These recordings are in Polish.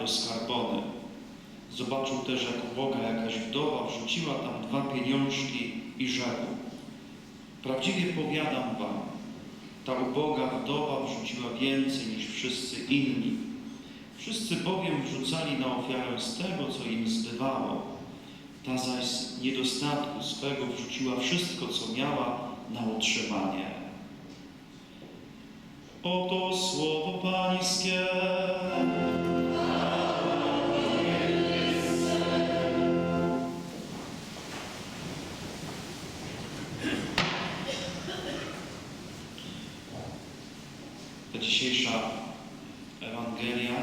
do skarbony. Zobaczył też, jak uboga jakaś wdowa wrzuciła tam dwa pieniążki i rzekł. Prawdziwie powiadam wam, ta uboga wdowa wrzuciła więcej niż wszyscy inni. Wszyscy bowiem wrzucali na ofiarę z tego, co im zbywało. Ta zaś z niedostatku swego wrzuciła wszystko, co miała na utrzymanie. Oto słowo Pańskie. Ewangelia,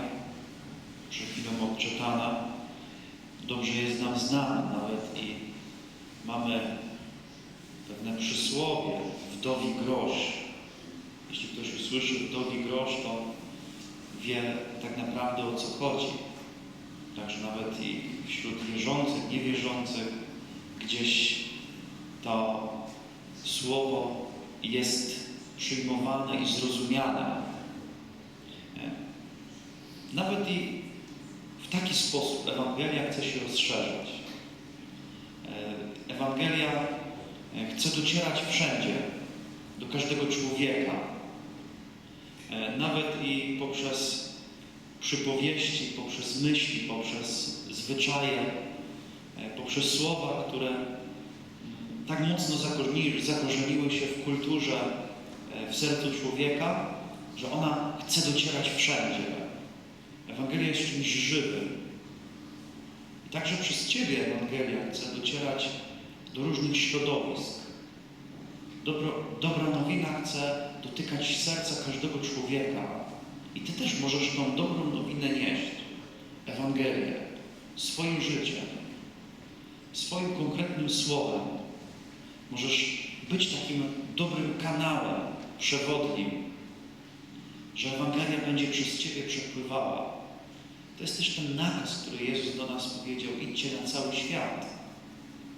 przed chwilą odczytana, dobrze jest nam znana nawet i mamy pewne przysłowie wdowi grosz. Jeśli ktoś usłyszy wdowi grosz, to wie tak naprawdę o co chodzi. Także nawet i wśród wierzących, niewierzących gdzieś to słowo jest przyjmowane i zrozumiane. Nawet i w taki sposób Ewangelia chce się rozszerzać. E, Ewangelia e, chce docierać wszędzie, do każdego człowieka. E, Nawet i poprzez przypowieści, poprzez myśli, poprzez zwyczaje, poprzez słowa, które tak mocno zakorzeniły, się w kulturze, w sercu człowieka, że ona chce docierać wszędzie. Ewangelia jest czymś żywym. I także przez Ciebie Ewangelia chce docierać do różnych środowisk. Dobro, dobra nowina chce dotykać serca każdego człowieka. I Ty też możesz tą dobrą nowinę nieść. Ewangelię. Swoim życiem. Swoim konkretnym słowem. Możesz być takim dobrym kanałem przewodnim, że Ewangelia będzie przez Ciebie przepływała. To jest też ten nakaz, który Jezus do nas powiedział: idźcie na cały świat,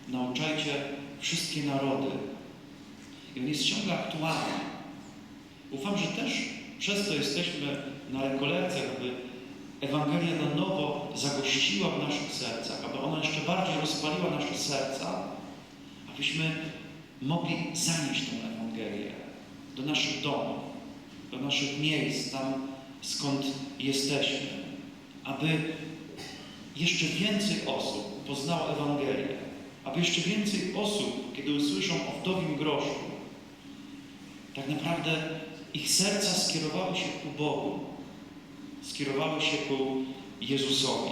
nauczajcie wszystkie narody. I on jest ciągle aktualny. Ufam, że też przez to jesteśmy na rekolekcjach, aby Ewangelia na nowo zagościła w naszych sercach, aby ona jeszcze bardziej rozpaliła nasze serca, abyśmy mogli zanieść tę Ewangelię do naszych domów, do naszych miejsc, tam skąd jesteśmy, aby jeszcze więcej osób poznało Ewangelię, aby jeszcze więcej osób, kiedy usłyszą o wdowim groszu, tak naprawdę ich serca skierowały się ku Bogu, skierowały się ku Jezusowi.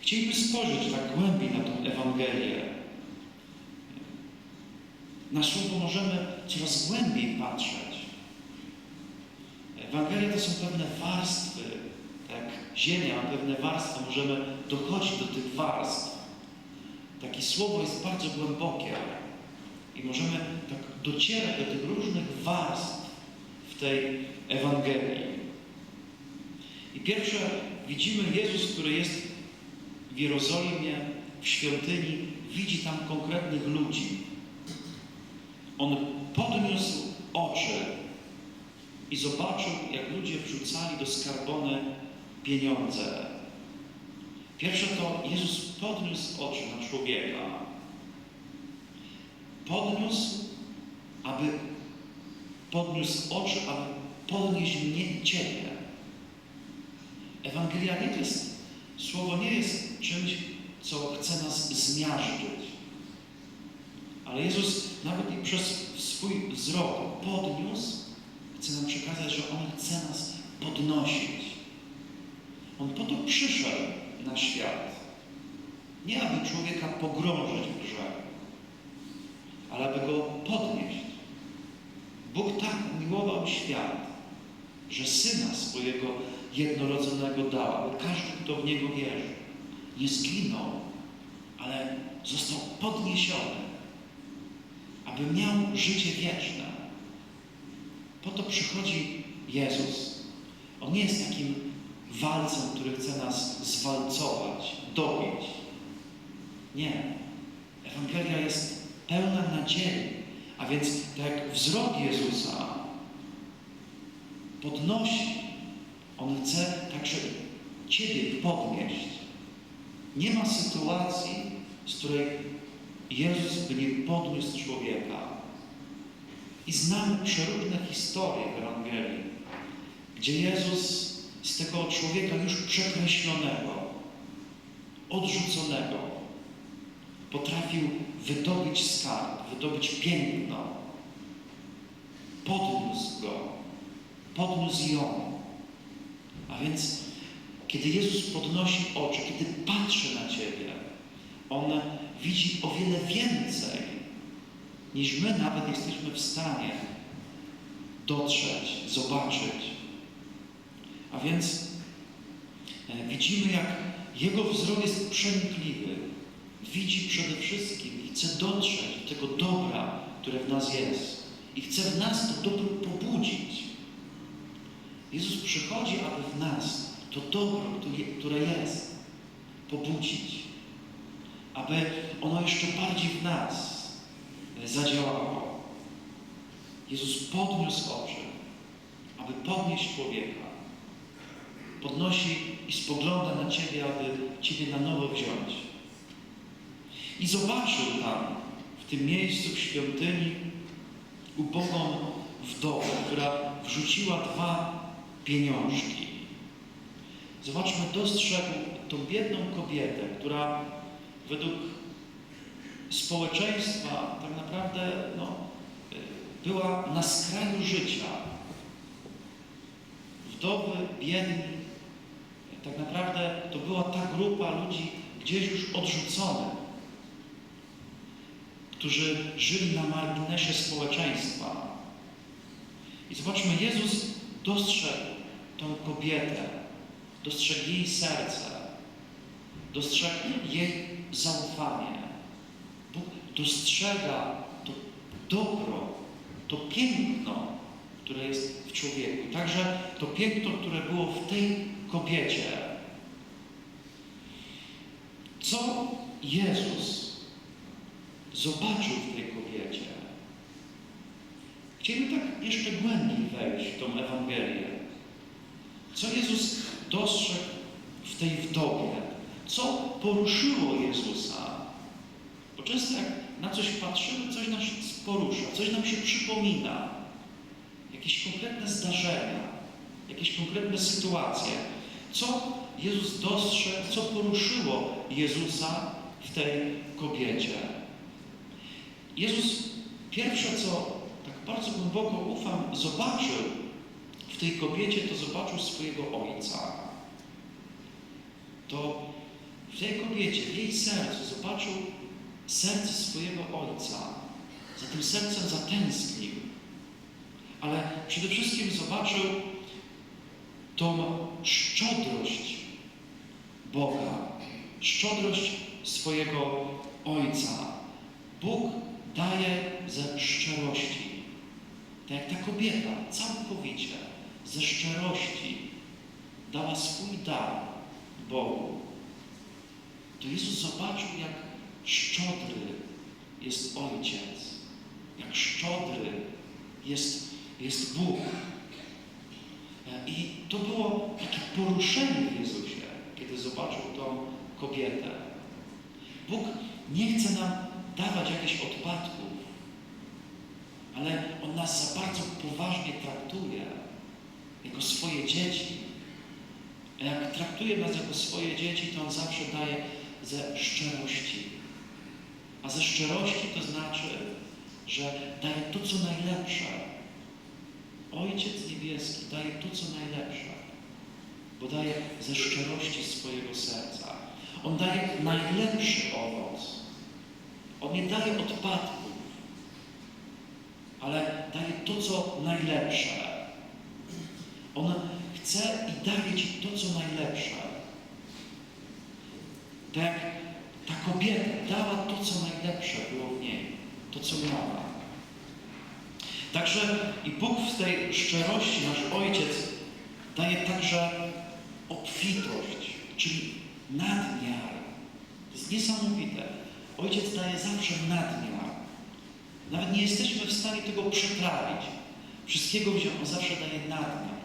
Chcieliby spojrzeć tak głębiej na tę Ewangelię. Na słowo możemy coraz głębiej patrzeć. Ewangelia to są pewne warstwy, ziemia, pewne warstwy, możemy dochodzić do tych warstw. Takie słowo jest bardzo głębokie i możemy tak docierać do tych różnych warstw w tej Ewangelii. I pierwsze widzimy Jezus, który jest w Jerozolimie, w świątyni, widzi tam konkretnych ludzi. On podniósł oczy i zobaczył, jak ludzie wrzucali do skarbony pieniądze. Pierwsze to Jezus podniósł oczy na człowieka. Podniósł, aby podniósł oczy, aby podnieść mnie i Ciebie. Ewangelia nie jest, słowo nie jest czymś, co chce nas zmiażdżyć. Ale Jezus nawet i przez swój wzrok podniósł, chce nam przekazać, że On chce nas podnosić. On po to przyszedł na świat. Nie aby człowieka pogrążyć w grzechu, ale aby go podnieść. Bóg tak umiłował świat, że Syna swojego jednorodzonego dał, aby każdy, kto w Niego wierzy, nie zginął, ale został podniesiony, aby miał życie wieczne. Po to przychodzi Jezus. On nie jest takim walcem, który chce nas zwalcować, dobić. Nie. Ewangelia jest pełna nadziei. A więc tak wzrok Jezusa podnosi. On chce także Ciebie podnieść. Nie ma sytuacji, z której Jezus by nie podniósł człowieka. I znamy przeróżne historie w Ewangelii, gdzie Jezus z tego człowieka już przekreślonego, odrzuconego, potrafił wydobyć skarb, wydobyć piękno. Podniósł go, podniósł ją. A więc, kiedy Jezus podnosi oczy, kiedy patrzy na Ciebie, On widzi o wiele więcej, niż my nawet jesteśmy w stanie dotrzeć, zobaczyć. A więc e, widzimy, jak Jego wzrok jest przenikliwy. Widzi przede wszystkim i chce dotrzeć do tego dobra, które w nas jest. I chce w nas to dobro pobudzić. Jezus przychodzi, aby w nas to dobro, które jest, pobudzić. Aby ono jeszcze bardziej w nas zadziałało. Jezus podniósł oczy, aby podnieść człowieka. Podnosi i spogląda na Ciebie, aby Ciebie na nowo wziąć. I zobaczył tam, w tym miejscu w świątyni, ubogą wdowę, która wrzuciła dwa pieniążki. Zobaczmy, dostrzegł tą biedną kobietę, która według społeczeństwa tak naprawdę no, była na skraju życia. Wdowy, biedni, tak naprawdę to była ta grupa ludzi gdzieś już odrzuconych, którzy żyli na marginesie społeczeństwa. I zobaczmy, Jezus dostrzegł tą kobietę, dostrzegł jej serce, dostrzegł jej zaufanie. Bóg dostrzega to dobro, to piękno, które jest w człowieku. Także to piękno, które było w tej kobiecie. Co Jezus zobaczył w tej kobiecie? Chcieliby tak jeszcze głębiej wejść w tą Ewangelię. Co Jezus dostrzegł w tej wdowie? Co poruszyło Jezusa? Bo często jak na coś patrzymy, coś nas porusza, coś nam się przypomina. Jakieś konkretne zdarzenia, jakieś konkretne sytuacje. Co Jezus dostrzegł, co poruszyło Jezusa w tej kobiecie? Jezus pierwsze, co tak bardzo głęboko ufam, zobaczył w tej kobiecie, to zobaczył swojego Ojca. To w tej kobiecie, w jej sercu zobaczył serce swojego Ojca. Za tym sercem zatęsknił. Ale przede wszystkim zobaczył tą szczodrość Boga, szczodrość swojego Ojca. Bóg daje ze szczerości. Tak jak ta kobieta całkowicie ze szczerości dała swój dar Bogu. To Jezus zobaczył, jak szczodry jest Ojciec, jak szczodry jest, jest Bóg. I to było takie poruszenie w Jezusie, kiedy zobaczył tą kobietę. Bóg nie chce nam dawać jakichś odpadków, ale On nas za bardzo poważnie traktuje jako swoje dzieci. A jak traktuje nas jako swoje dzieci, to On zawsze daje ze szczerości. A ze szczerości to znaczy, że daje to, co najlepsze. Ojciec Niebieski daje to, co najlepsze, bo daje ze szczerości swojego serca. On daje najlepszy owoc. On nie daje odpadków, ale daje to, co najlepsze. On chce i daje Ci to, co najlepsze. Tak ta kobieta dała to, co najlepsze było w niej, to, co miała. Także i Bóg w tej szczerości, nasz Ojciec, daje także obfitość, czyli nadmiar. To jest niesamowite. Ojciec daje zawsze nadmiar. Nawet nie jesteśmy w stanie tego przetrawić. Wszystkiego wziąć, on zawsze daje nadmiar.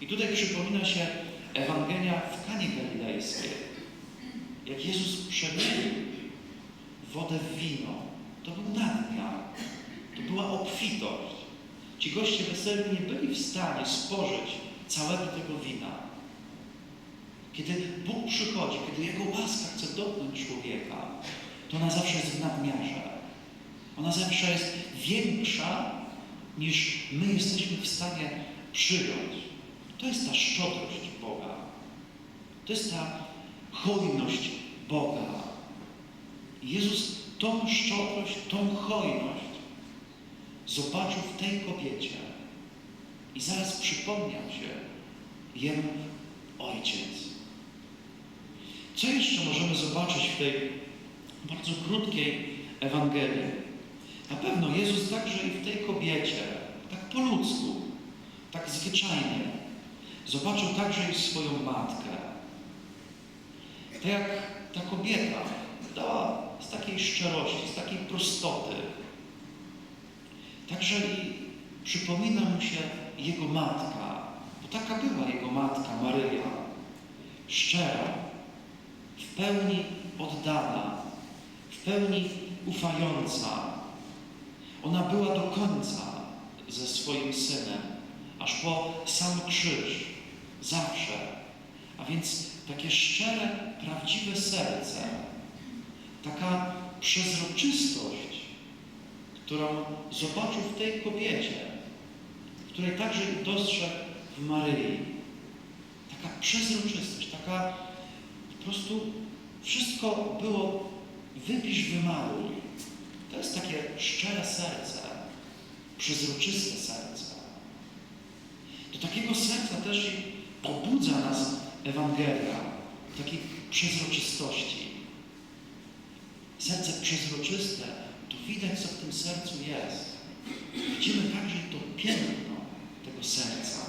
I tutaj przypomina się Ewangelia w Kanie Galilejskiej. Jak Jezus przemienił wodę w wino, to był nadmiar, to była obfitość. Ci goście weselni nie byli w stanie spożyć całego tego wina. Kiedy Bóg przychodzi, kiedy Jego łaska chce dotknąć człowieka, to ona zawsze jest w nadmiarze. Ona zawsze jest większa niż my jesteśmy w stanie przyjąć. To jest ta szczodrość Boga. To jest ta hojność Boga. Jezus tą szczodrość, tą hojność zobaczył w tej kobiecie i zaraz przypomniał się jemu Ojciec. Co jeszcze możemy zobaczyć w tej bardzo krótkiej Ewangelii? Na pewno Jezus także i w tej kobiecie, tak po ludzku, tak zwyczajnie, zobaczył także i swoją matkę. Tak jak ta kobieta dała z takiej szczerości, z takiej prostoty. Także i przypomina mu się jego matka, bo taka była jego matka, Maryja, szczera, w pełni oddana, w pełni ufająca. Ona była do końca ze swoim synem, aż po sam krzyż, zawsze. A więc takie szczere, prawdziwe serce, taka przezroczystość, którą zobaczył w tej kobiecie, której także dostrzegł w Maryi. Taka przezroczystość, taka po prostu wszystko było wypisz, wymaluj. To jest takie szczere serce, przezroczyste serce. Do takiego serca też pobudza nas Ewangelia, takiej przezroczystości. Serce przezroczyste, to widać, co w tym sercu jest. Widzimy także to piękno tego serca.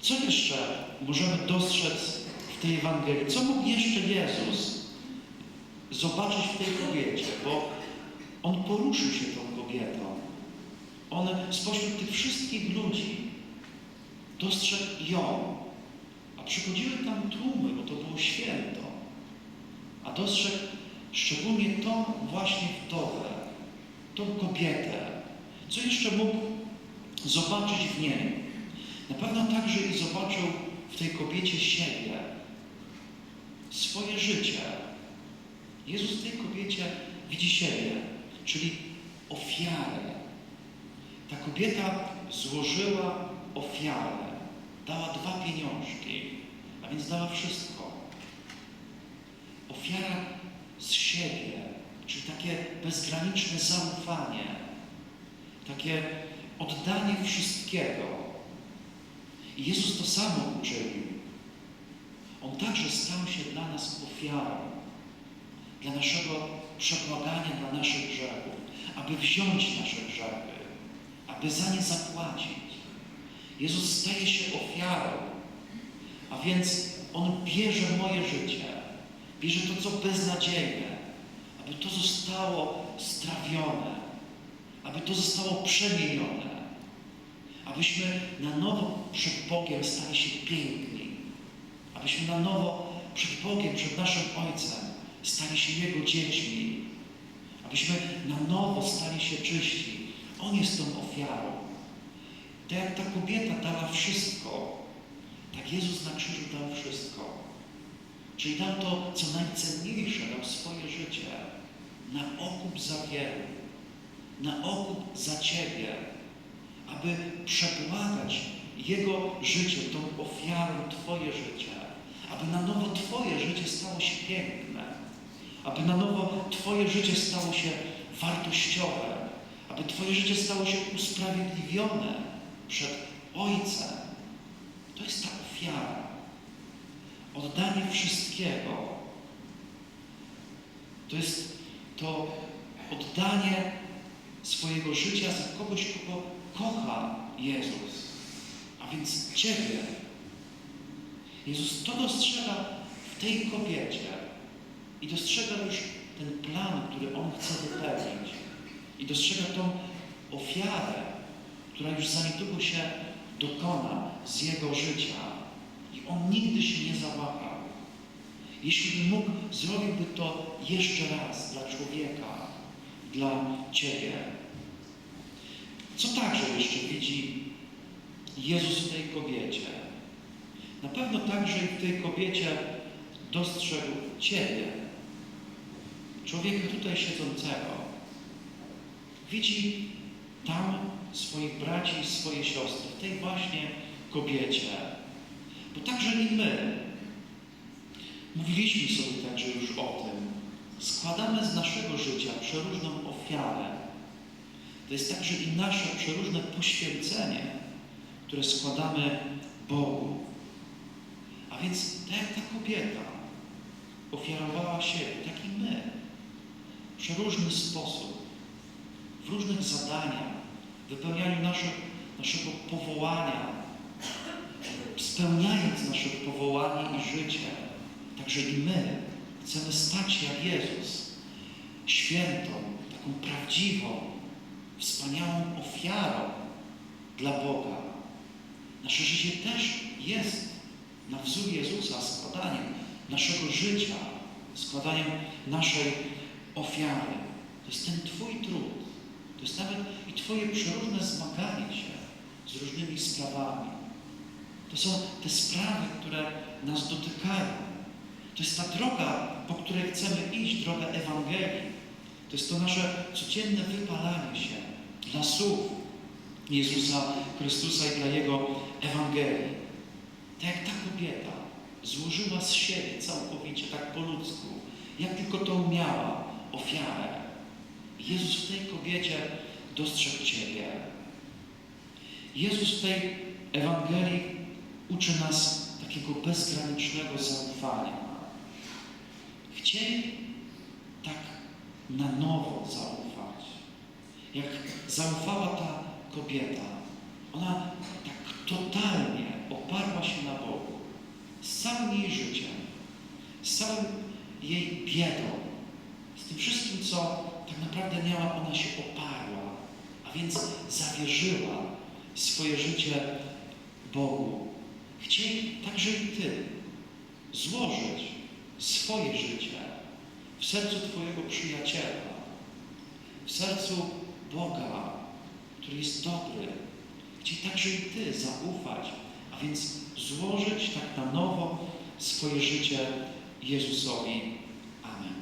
Co jeszcze możemy dostrzec w tej Ewangelii? Co mógł jeszcze Jezus zobaczyć w tej kobiecie? Bo On poruszył się tą kobietą. On spośród tych wszystkich ludzi dostrzegł ją. A przychodziły tam tłumy, bo to było święto. A dostrzegł szczególnie tą właśnie wdowę, tą kobietę. Co jeszcze mógł zobaczyć w niej? Na pewno także i zobaczył w tej kobiecie siebie, swoje życie. Jezus w tej kobiecie widzi siebie, czyli ofiarę. Ta kobieta złożyła ofiarę, dała dwa pieniążki, a więc dała wszystko. Ofiara z siebie, czyli takie bezgraniczne zaufanie, takie oddanie wszystkiego. I Jezus to samo uczynił. On także stał się dla nas ofiarą, dla naszego przebłagania, dla naszych grzechów, aby wziąć nasze grzechy, aby za nie zapłacić. Jezus staje się ofiarą, a więc On bierze moje życie, bierze to, co beznadziejne, aby to zostało strawione, aby to zostało przemienione, abyśmy na nowo przed Bogiem stali się piękni, abyśmy na nowo przed Bogiem, przed naszym Ojcem stali się Jego dziećmi, abyśmy na nowo stali się czyści. On jest tą ofiarą. Tak jak ta kobieta dała wszystko, tak Jezus na krzyżu dał wszystko. Czyli dał to, co najcenniejsze, dał swoje życie na okup za wielu, na okup za Ciebie, aby przebłagać Jego życie, tą ofiarą Twoje życie, aby na nowo Twoje życie stało się piękne, aby na nowo Twoje życie stało się wartościowe, aby Twoje życie stało się usprawiedliwione przed Ojcem. To jest ta ofiara. Oddanie wszystkiego. To jest to oddanie swojego życia za kogoś, kogo kocha Jezus, a więc Ciebie. Jezus to dostrzega w tej kobiecie i dostrzega już ten plan, który On chce wypełnić. I dostrzega tą ofiarę, która już za niedługo się dokona z jego życia on nigdy się nie zawahał. Jeśli by mógł, zrobiłby to jeszcze raz dla człowieka, dla Ciebie. Co także jeszcze widzi Jezus w tej kobiecie? Na pewno także i w tej kobiecie dostrzegł Ciebie, człowieka tutaj siedzącego. Widzi tam swoich braci i swoje siostry, w tej właśnie kobiecie. Bo także i my, mówiliśmy sobie także już o tym, składamy z naszego życia przeróżną ofiarę. To jest także i nasze przeróżne poświęcenie, które składamy Bogu. A więc tak jak ta kobieta ofiarowała siebie, tak i my. W przeróżny sposób, w różnych zadaniach, wypełnianiu naszych, naszego powołania, spełniając nasze powołanie i życie, także i my chcemy stać jak Jezus, świętą, taką prawdziwą, wspaniałą ofiarą dla Boga. Nasze życie też jest na wzór Jezusa składaniem naszego życia, składaniem naszej ofiary. To jest ten Twój trud. To jest nawet i Twoje przeróżne zmaganie się z różnymi sprawami. To są te sprawy, które nas dotykają. To jest ta droga, po której chcemy iść, droga Ewangelii. To jest to nasze codzienne wypalanie się dla słów Jezusa Chrystusa i dla Jego Ewangelii. Tak jak ta kobieta złożyła z siebie całkowicie, tak po ludzku, jak tylko to umiała, ofiarę. Jezus w tej kobiecie dostrzegł Ciebie. Jezus w tej Ewangelii uczy nas takiego bezgranicznego zaufania. Chcieli tak na nowo zaufać. Jak zaufała ta kobieta, ona tak totalnie oparła się na Bogu. Z całym jej życiem, z całym jej biedą, z tym wszystkim, co tak naprawdę miała, ona się oparła, a więc zawierzyła swoje życie Bogu. Chcieli także i Ty złożyć swoje życie w sercu Twojego przyjaciela, w sercu Boga, który jest dobry. Chcieli także i Ty zaufać, a więc złożyć tak na nowo swoje życie Jezusowi. Amen.